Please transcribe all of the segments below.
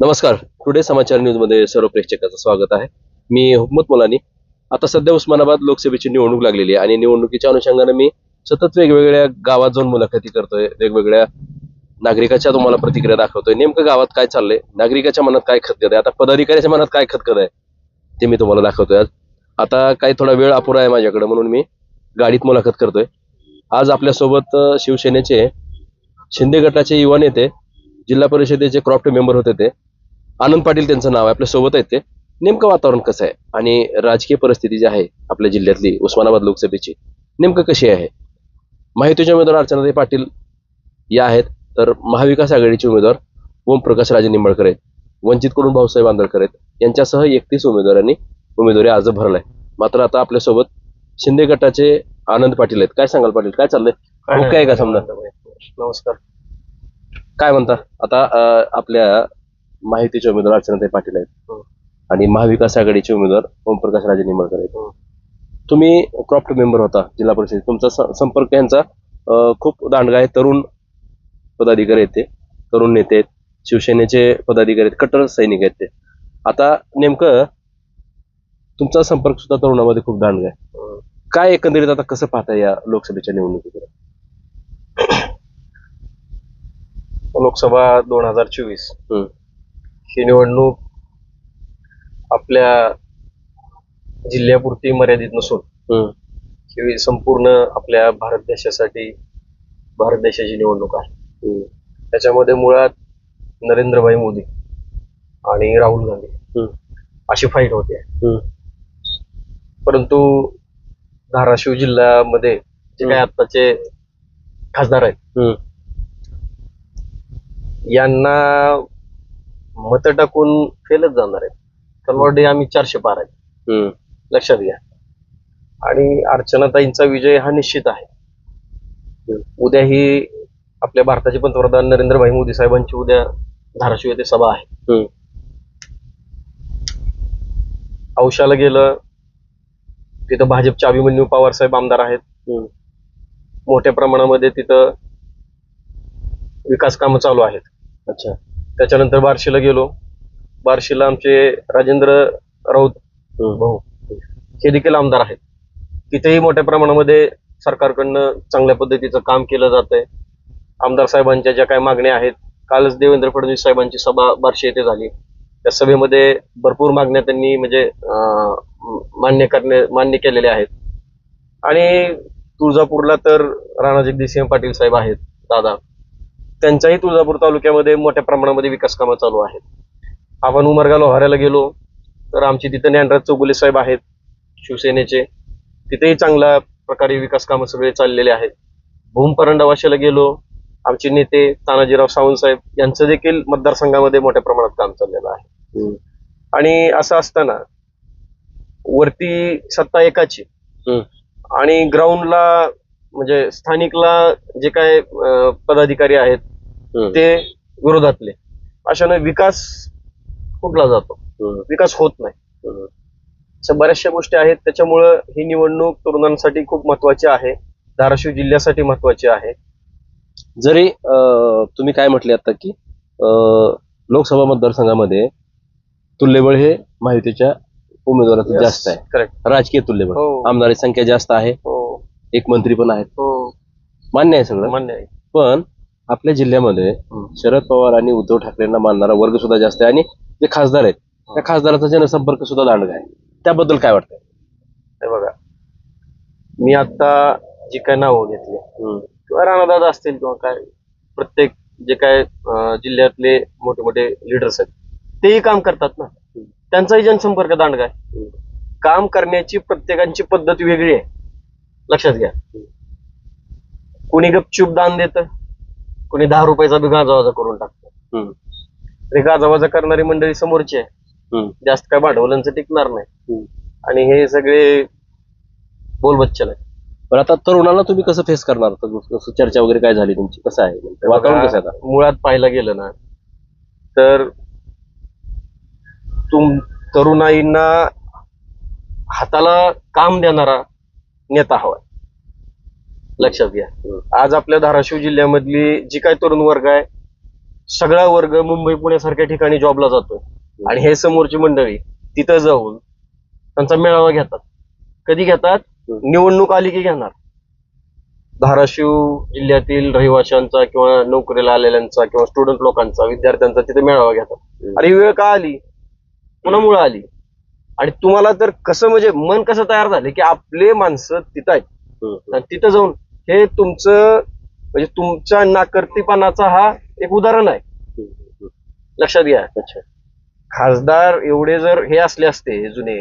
नमस्कार. टुडे समाचार न्यूजमध्ये सर्व प्रेक्षकाचं स्वागत आहे. मी हुकमत मुलानी. आता सध्या उस्मानाबाद लोकसभेची निवडणूक लागलेली आहे आणि निवडणुकीच्या अनुषंगाने मी सतत वेगवेगळ्या गावात जाऊन मुलाखती करतोय. वेगवेगळ्या नागरिकाच्या तुम्हाला प्रतिक्रिया दाखवतोय. नेमकं गावात काय चाललंय? नागरिकाच्या मनात काय खतखत आहे? आता पदाधिकाऱ्याच्या मनात काय खतखत आहे? ते मी तुम्हाला दाखवतोय आज. आता काही थोडा वेळ अपुरा आहे माझ्याकडे म्हणून मी गाडीत मुलाखत करतोय. आज आपल्यासोबत शिवसेनेचे शिंदे गटाचे युवा नेते जिल्हा परिषदेचे क्रॉफ्ट मेंबर होते ते. आनंद पाटील त्यांचं नाव आहे आपल्यासोबत आहेत ते. नेमकं वातावरण कसं आहे? आणि राजकीय परिस्थिती जी आहे आपल्या जिल्ह्यातली उस्मानाबाद लोकसभेची नेमकं कशी आहे? माहितीचे उमेदवार अर्चनाताई पाटील या आहेत तर महाविकास आघाडीचे उमेदवार ओमप्रकाश राजे निंबाळकर आहेत वंचितकडून भाऊसाहेब आंदळकर आहेत. यांच्यासह एकतीस उमेदवारांनी उमेदवारी अर्ज भरलाय. मात्र आता आपल्यासोबत शिंदे गटाचे आनंद पाटील आहेत. काय सांगाल पाटील? काय चाललंय? काय का समजा? नमस्कार. काय म्हणता? आता आपल्या माहितीचे उमेदवार अर्चनाताई पाटील आहेत. हो. आणि महाविकास आघाडीचे उमेदवार ओमप्रकाश राजे निंबाळकर आहेत. हो. तुम्ही क्रॉफ्ट मेंबर होता जिल्हा परिषद तुमचा स- संपर्क यांचा अं, खूप दांडगा आहे. तरुण पदाधिकारी आहेत ते. तरुण नेते आहेत. शिवसेनेचे पदाधिकारी आहेत. कट्टर सैनिक आहेत ते. आता नेमकं तुमचा संपर्क सुद्धा तरुणामध्ये खूप दांडगा आहे. काय एकंदरीत आता कसं पाहता या लोकसभेच्या निवडणुकीकडे? लोकसभा दोन हजार चोवीस. हम्म. ही निवडणूक आपल्या जिल्ह्यापुरती मर्यादित नसून. ही संपूर्ण आपल्या भारत देशासाठी भारत देशाची निवडणूक आहे. त्याच्यामध्ये मुळात नरेंद्रभाई मोदी आणि राहुल गांधी. अशी फाईट होते. परंतु धाराशिव जिल्ह्यामध्ये जे काही आत्ताचे खासदार आहेत. यांना मत टाकून फेलच जाणार आहेत. कारण ऑलरेडी आम्ही चारशे पार आहेत. हम्म. लक्षात घ्या. आणि अर्चनाताईंचा विजय हा निश्चित आहे. उद्या ही आपल्या भारताचे पंतप्रधान नरेंद्रभाई मोदी साहेबांची उद्या धाराशिव येथे सभा आहे. हम्म. औशाला गेलं तिथं भाजपचे अभिमन्यू पवार साहेब आमदार आहेत. हम्म. मोठ्या प्रमाणामध्ये तिथं विकास कामं चालू आहेत. अच्छा. त्याच्यानंतर बार्शीला गेलो. बार्शीला आमचे राजेंद्र राऊत. भाऊ. हे देखील आमदार आहेत. तिथेही मोठ्या प्रमाणामध्ये सरकारकडनं चांगल्या पद्धतीचं काम केलं जात आहे आमदार साहेबांच्या ज्या काही मागण्या आहेत कालच देवेंद्र फडणवीस साहेबांची सभा बार्शी येथे झाली. त्या सभेमध्ये भरपूर मागण्या त्यांनी म्हणजे मान्य करणे मान्य केलेल्या आहेत. आणि तुळजापूरला तर राणा जगदीशसिंह पाटील साहेब आहेत दादा. त्यांच्याही तुळजापूर तालुक्यामध्ये मोठ्या प्रमाणामध्ये विकास कामं चालू आहेत आपण उमरगा लोहाऱ्याला गेलो तर आमची तिथे ज्ञानराज चौगुले साहेब आहेत शिवसेनेचे तिथेही चांगल्या प्रकारे विकास कामं सगळे चाललेले आहेत भूम परंडावाशाला गेलो आमचे नेते तानाजीराव सावंत साहेब यांचं देखील मतदारसंघामध्ये मोठ्या प्रमाणात काम चाललेलं आहे. आणि असं असताना वरती सत्ता एकाची. आणि ग्राउंडला म्हणजे स्थानिकला जे काय पदाधिकारी आहेत. ते विरोधातले. अशाने विकास कुठला जातो. विकास होत नाही. अशा बऱ्याचशा गोष्टी आहेत. त्याच्यामुळं ही निवडणूक तरुणांसाठी खूप महत्वाची आहे. धाराशिव जिल्ह्यासाठी महत्वाची आहे. जरी तुम्ही काय म्हटले आता की लोकसभा मतदारसंघामध्ये तुल्यबळ हे माहितीच्या उमेदवाराचं जास्त आहे. करेक्ट राजकीय तुल्यबळ. हो. आमदाराची संख्या जास्त आहे. हो. एक मंत्री पण आहेत. हो. मान्य आहे सगळं. मान्य आहे. पण आपल्या जिल्ह्यामध्ये शरद पवार आणि उद्धव ठाकरेंना मानणारा वर्ग सुद्धा जास्त आहे आणि जे खासदार आहेत त्या खासदाराचा जनसंपर्क सुद्धा दांडगा आहे. त्याबद्दल काय वाटतंय? हे बघा. मी आता जी काय नावं घेतली हम्म. किंवा राणादादा असतील किंवा काय प्रत्येक जे काय अं, जिल्ह्यातले मोठे मोठे लिडर्स आहेत तेही काम करतात ना. त्यांचाही जनसंपर्क दांडगा आहे. काम करण्याची प्रत्येकांची पद्धत वेगळी आहे. लक्षात घ्या. कोणी गपचूप दान देत कोणी दहा रुपयाचा बी गाजावाजा करून टाकतं. ते गाजावाजा करणारी मंडळी समोरची आहे. जास्त काय भांडवलांचं टिकणार नाही. आणि हे सगळे बोलबच्चन आहे पण आता तरुणाला तुम्ही कसं फेस करणार? चर्चा वगैरे काय झाली तुमची? कसं आहे? वातावरण कसं आता? मुळात पाहायला गेलं ना तर तुम तरुणाईंना हाताला काम देणारा नेता हवाय. लक्षात घ्या. आज आपल्या धाराशिव जिल्ह्यामधली जी काय तरुण वर्ग आहे सगळा वर्ग मुंबई पुण्यासारख्या ठिकाणी जॉबला जातोय. आणि हे समोरची मंडळी तिथं जाऊन त्यांचा मेळावा घेतात. कधी घेतात? निवडणूक आली की घेणार. धाराशिव जिल्ह्यातील रहिवाशांचा किंवा नोकरीला आलेल्यांचा किंवा स्टुडंट लोकांचा विद्यार्थ्यांचा तिथे मेळावा घेतात. अरे वेळ का आली? कुणामुळे आली? आणि तुम्हाला तर कसं म्हणजे मन कसं तयार झालं की आपले माणसं तिथं आहेत. आणि तिथं जाऊन हे तुमचं म्हणजे तुमच्या नाकर्तीपणाचा हा एक उदाहरण आहे. लक्षात घ्या. अच्छा. खासदार एवढे जर हे असले असते जुने.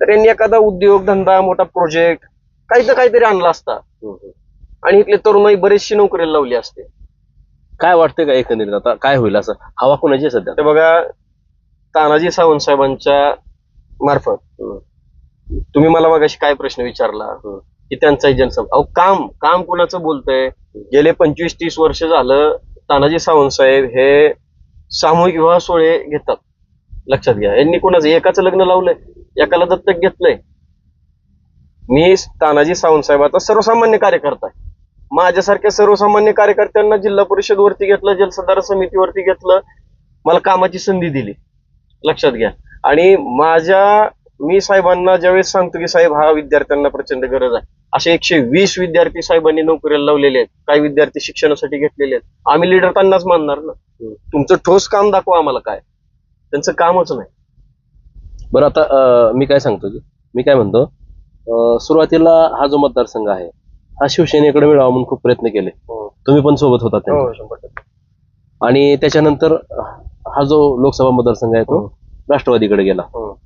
तर यांनी एखादा उद्योग धंदा मोठा प्रोजेक्ट काही तर काहीतरी आणला असता. आणि इथले तरुणाई बरेचशी नोकरीला लावली असते. काय वाटतंय का एकंदरीत आता? काय होईल असं? हवा कोणाची सध्या? ते बघा तानाजी सावंत साहेबांच्या मार्फत. तुम्ही मला मगाशी काय प्रश्न विचारला. की त्यांचा जनसम अहो काम काम कोणाचं बोलतंय? गेले पंचवीस तीस वर्ष झालं तानाजी सावंत साहेब हे सामूहिक विवाह सोहळे घेतात. लक्षात घ्या. यांनी कोणाचं एकाचं लग्न लावलंय? एकाला दत्तक घेतलंय? मी तानाजी सावंत साहेबाचा सर्वसामान्य कार्यकर्ता आहे. माझ्यासारख्या सर्वसामान्य कार्यकर्त्यांना जिल्हा परिषद वरती घेतलं जलसंधारण समितीवरती घेतलं मला कामाची संधी दिली. लक्षात घ्या. आणि माझ्या मी साहेबांना ज्यावेळेस सांगतो की साहेब हा विद्यार्थ्यांना प्रचंड गरज आहे. असे एकशे वीस विद्यार्थी साहेबांनी नोकरीला लावलेले आहेत. काही विद्यार्थी शिक्षणासाठी घेतलेले आहेत. आम्ही लीडर त्यांनाच मानणार ना? तुमचं ठोस काम दाखवा आम्हाला काय. त्यांचं कामच नाही. बरं आता अं, मी काय सांगतो की मी काय म्हणतो अं, सुरुवातीला हा जो मतदारसंघ आहे हा शिवसेनेकडे मिळावा म्हणून खूप प्रयत्न केले. तुम्ही पण सोबत होता त्यांच्या. हो, शंभर टक्के. आणि त्याच्यानंतर हा जो लोकसभा मतदारसंघ आहे तो राष्ट्रवादीकडे गेला. हो.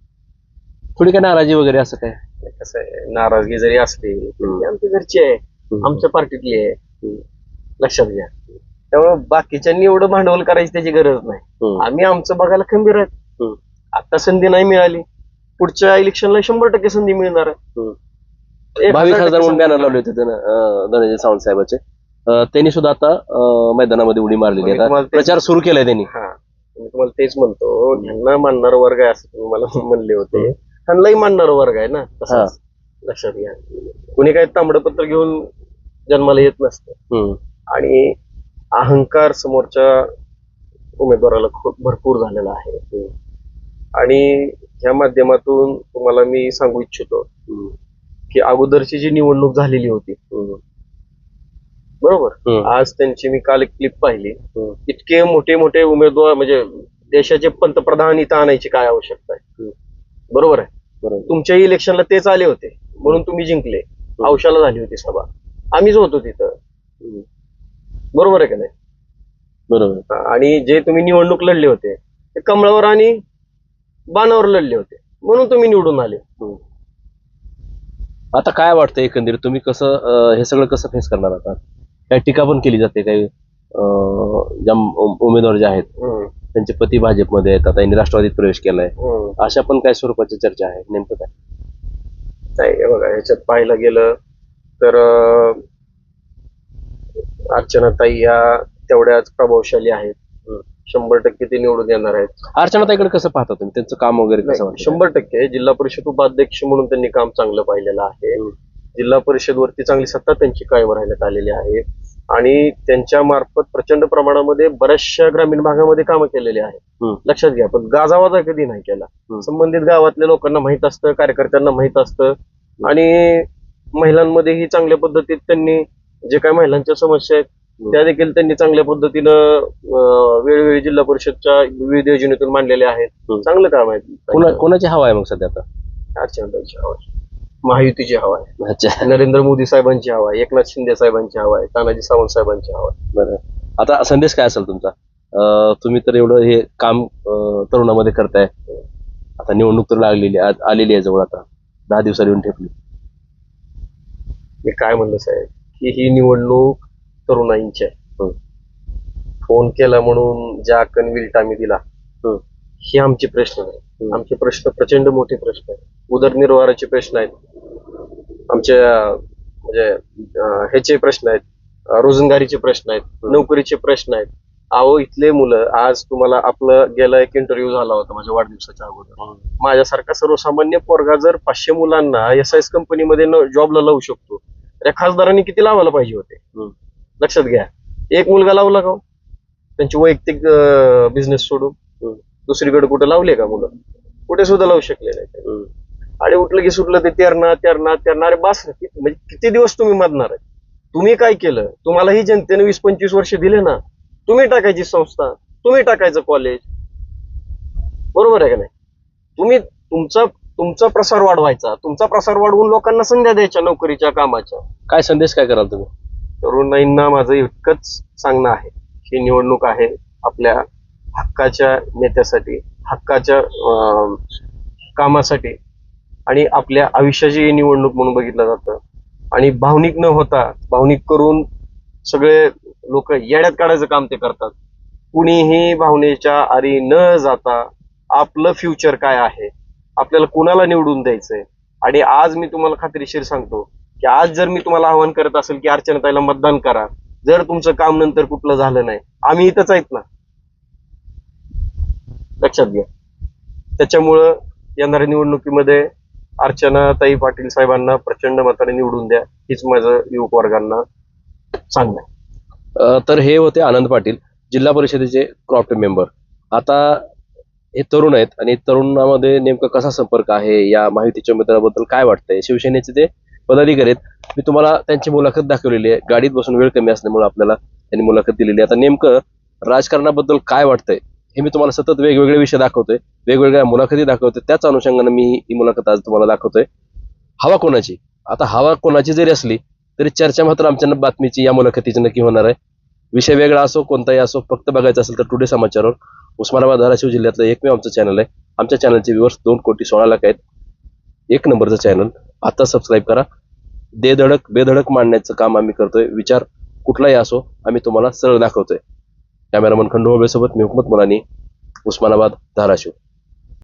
थोडी काय नाराजी वगैरे असं काय? कसं आहे? नाराजगी जरी असली हम्म. तरी आमची घरची आहे. आमच्या पार्टीतली आहे. लक्षात घ्या. त्यामुळे बाकीच्यांनी एवढं भांडवल करायची त्याची गरज नाही. हम्म. आम्ही आमचं बघायला खंबीर आहेत. हम्म. आता संधी नाही मिळाली. पुढच्या इलेक्शनला शंभर टक्के संधी मिळणार आहे. हम्म. एक भावी हजार खासदार म्हणून बॅनर लावले होते त्यानं, अं, धनंजय सावंत साहेबाचे. अं, त्यांनी सुद्धा आता अं, मैदानामध्ये उडी मारलेली आहे. तुम्हाला आता ते- प्रचार सुरू केलाय त्यांनी. हा. तुम्हाला तेच म्हणतो ह्यांना मानणार वर्ग आहे असं तुम्ही मला म्हणले होते. ह्यांनाही मानणार वर्ग आहे ना तसाच लक्षात घ्या. कुणी काही तांबडपत्र घेऊन जन्माला येत नसतं. आणि अहंकार समोरच्या उमेदवाराला खूप भरपूर झालेला आहे. आणि ह्या माध्यमातून तुम्हाला मी सांगू इच्छितो. की अगोदरची जी निवडणूक झालेली होती. बरोबर. आज त्यांची मी काल एक क्लिप पाहिली. इतके मोठे मोठे उमेदवार म्हणजे देशाचे पंतप्रधान इथं आणायची काय आवश्यकता आहे. बरोबर आहे? तुमच्या इलेक्शनला तेच आले होते. म्हणून तुम्ही जिंकले. औशाला झाली होती सभा. आम्हीच होतो तिथं. बरोबर आहे का नाही? बरोबर. आणि जे तुम्ही निवडणूक लढले होते ते कमळावर आणि बाणावर लढले होते. म्हणून तुम्ही निवडून आले. आता काय वाटतं एकंदरीत? तुम्ही कसं हे सगळं कसं फेस करणार आता? काही टीका पण केली जाते काही अं, ज्या उम- उमेदवार जे आहेत हम्म, त्यांचे पती भाजपमध्ये आहेत. आता यांनी राष्ट्रवादीत प्रवेश केलाय. हम्म. अशा पण काय स्वरूपाची चर्चा आहे नेमकं काय? नाही हे बघा ह्याच्यात पाहायला गेलं तर अं, अर्चनाताई या तेवढ्याच प्रभावशाली आहेत. शंभर टक्के ते निवडून येणार आहेत. अर्चनाताईकडे कसं पाहता तुम्ही? त्यांचं काम वगैरे कसं वाटतं? शंभर टक्के. जिल्हा परिषद उपाध्यक्ष म्हणून त्यांनी काम चांगलं पाहिलेलं आहे. जिल्हा परिषद वरती चांगली सत्ता त्यांची कायम राहण्यात आलेली आहे आणि त्यांच्या मार्फत प्रचंड प्रमाणामध्ये बऱ्याचशा ग्रामीण भागामध्ये कामं केलेली आहेत. लक्षात घ्या पण गाजावाजा कधी नाही केला. संबंधित गावातल्या लोकांना माहीत असतं कार्यकर्त्यांना माहीत असतं आणि महिलांमध्येही चांगल्या पद्धतीत त्यांनी जे काही महिलांच्या समस्या आहेत. त्या देखील त्यांनी चांगल्या पद्धतीनं वेळोवेळी जिल्हा परिषदच्या विविध योजनेतून मांडलेल्या आहेत. चांगलं काम आहे कोणा कोणाची हवा आहे मग सध्या आता अर्चनाताईची हवा आहे महायुतीची हवा आहे. अच्छा. नरेंद्र मोदी साहेबांची हवा आहे एकनाथ शिंदे साहेबांची हवा आहे तानाजी सावंत साहेबांची हवा आहे. बरं. आता संदेश काय असेल तुमचा? अं, तुम्ही तर एवढं हे काम अं, तरुणामध्ये करताय. आता निवडणूक तर लागलेली आ- आलेली आहे जवळ आता. दहा दिवसात येऊन ठेपली. मी काय म्हणलं साहेब की ही निवडणूक तरुणाईंची आहे. हम्म. फोन केला म्हणून ज्या कनविल्ट आम्ही दिला हम्म. हे आमचे प्रश्न नाही हम्म. आमचे प्रश्न प्रचंड मोठे प्रश्न आहेत. उदरनिर्वाहाचे प्रश्न आहेत. आमच्या म्हणजे ह्याचे प्रश्न आहेत. रोजंदारीचे प्रश्न आहेत. नोकरीचे प्रश्न आहेत. अहो इथले मुलं आज तुम्हाला आपलं गेला एक इंटरव्ह्यू झाला होता माझ्या वाढदिवसाच्या अगोदर. माझ्यासारखा सर्वसामान्य पोरगा जर पाचशे मुलांना एस एस कंपनीमध्ये जॉबला लावू शकतो तर या खासदारांनी किती लावायला पाहिजे होते. लक्षात घ्या. एक मुलगा लावला का हो? त्यांची वैयक्तिक बिझनेस सोडून. दुसरीकडे कुठे लावले का मुलं कुठे सुद्धा लावू शकले नाही. आणि उठलं की सुटलं ते तेरणा तेरणा तेरणा. अरे बास म्हणजे किती दिवस तुम्ही मधणार आहे? तुम्ही काय केलं? तुम्हाला ही जनतेने वीस पंचवीस वर्ष दिले ना. तुम्ही टाकायची संस्था तुम्ही टाकायचं कॉलेज बरोबर आहे का नाही? तुम्ही तुमचा तुमचा प्रसार वाढवायचा. तुमचा प्रसार वाढवून लोकांना संध्या द्यायच्या नोकरीच्या कामाच्या. काय संदेश काय कराल तुम्ही? तरुणाईंना माझं इतकंच सांगणं आहे ही निवडणूक आहे आपल्या हक्काच्या नेत्यासाठी हक्काच्या कामासाठी आणि आपल्या आयुष्याची निवडणूक म्हणून बघितलं जातं. आणि भावनिक न होता भावनिक करून सगळे लोक येड्यात काढायचं काम ते करतात. कुणीही भावनेच्या आरी न जाता आपलं फ्युचर काय आहे आपल्याला कुणाला निवडून द्यायचंय? आणि आज मी तुम्हाला खात्रीशीर सांगतो की आज जर मी तुम्हाला आवाहन करत असेल की अर्चनाताईला मतदान करा जर तुमचं काम नंतर कुठलं झालं नाही आम्ही इथंच आहेत ना. लक्षात घ्या. त्याच्यामुळं येणाऱ्या निवडणुकीमध्ये अर्चना ताई पाटील साहेबांना प्रचंड मताने निवडून द्या हीच माझं युवक वर्गांना सांगणं आहे. अ, तर हे होते आनंद पाटील जिल्हा परिषदेचे क्रॉप मेंबर आता हे तरुण आहेत आणि तरुणामध्ये नेमका कसा संपर्क आहे या माहितीच्या मित्राबद्दल काय वाटतंय? शिवसेनेचे ते पदाधिकारी आहेत मी तुम्हाला त्यांची मुलाखत दाखवलेली आहे. गाडीत बसून वेळ कमी असल्यामुळे आपल्याला त्यांनी मुलाखत दिलेली आहे. आता नेमकं राजकारणाबद्दल काय वाटतंय? हे मी तुम्हाला सतत वेगवेगळे विषय दाखवतोय वेगवेगळ्या मुलाखती दाखवतोय. त्याच अनुषंगाने मी ही मुलाखत आज तुम्हाला दाखवतोय. हवा कोणाची? आता हवा कोणाची जरी असली तरी चर्चा मात्र आमच्या बातमीची या मुलाखतीची नक्की होणार आहे. विषय वेगळा असो कोणताही असो फक्त बघायचं असेल तर टुडे समाचारवर उस्मानाबाद धाराशिव जिल्ह्यातलं एकमेव आमचं चॅनल आहे. आमच्या चॅनलचे व्ह्युअर्स दोन कोटी सोळा लाख आहेत. एक नंबरचं चॅनल आता सबस्क्राईब करा. दे धडक बेधडक मांडण्याचं काम आम्ही करतोय. विचार कुठलाही असो आम्ही तुम्हाला सरळ दाखवतोय. कॅमेरामन खंडू सोबत मी हुकमत मुलानी उस्मानाबाद धाराशिव.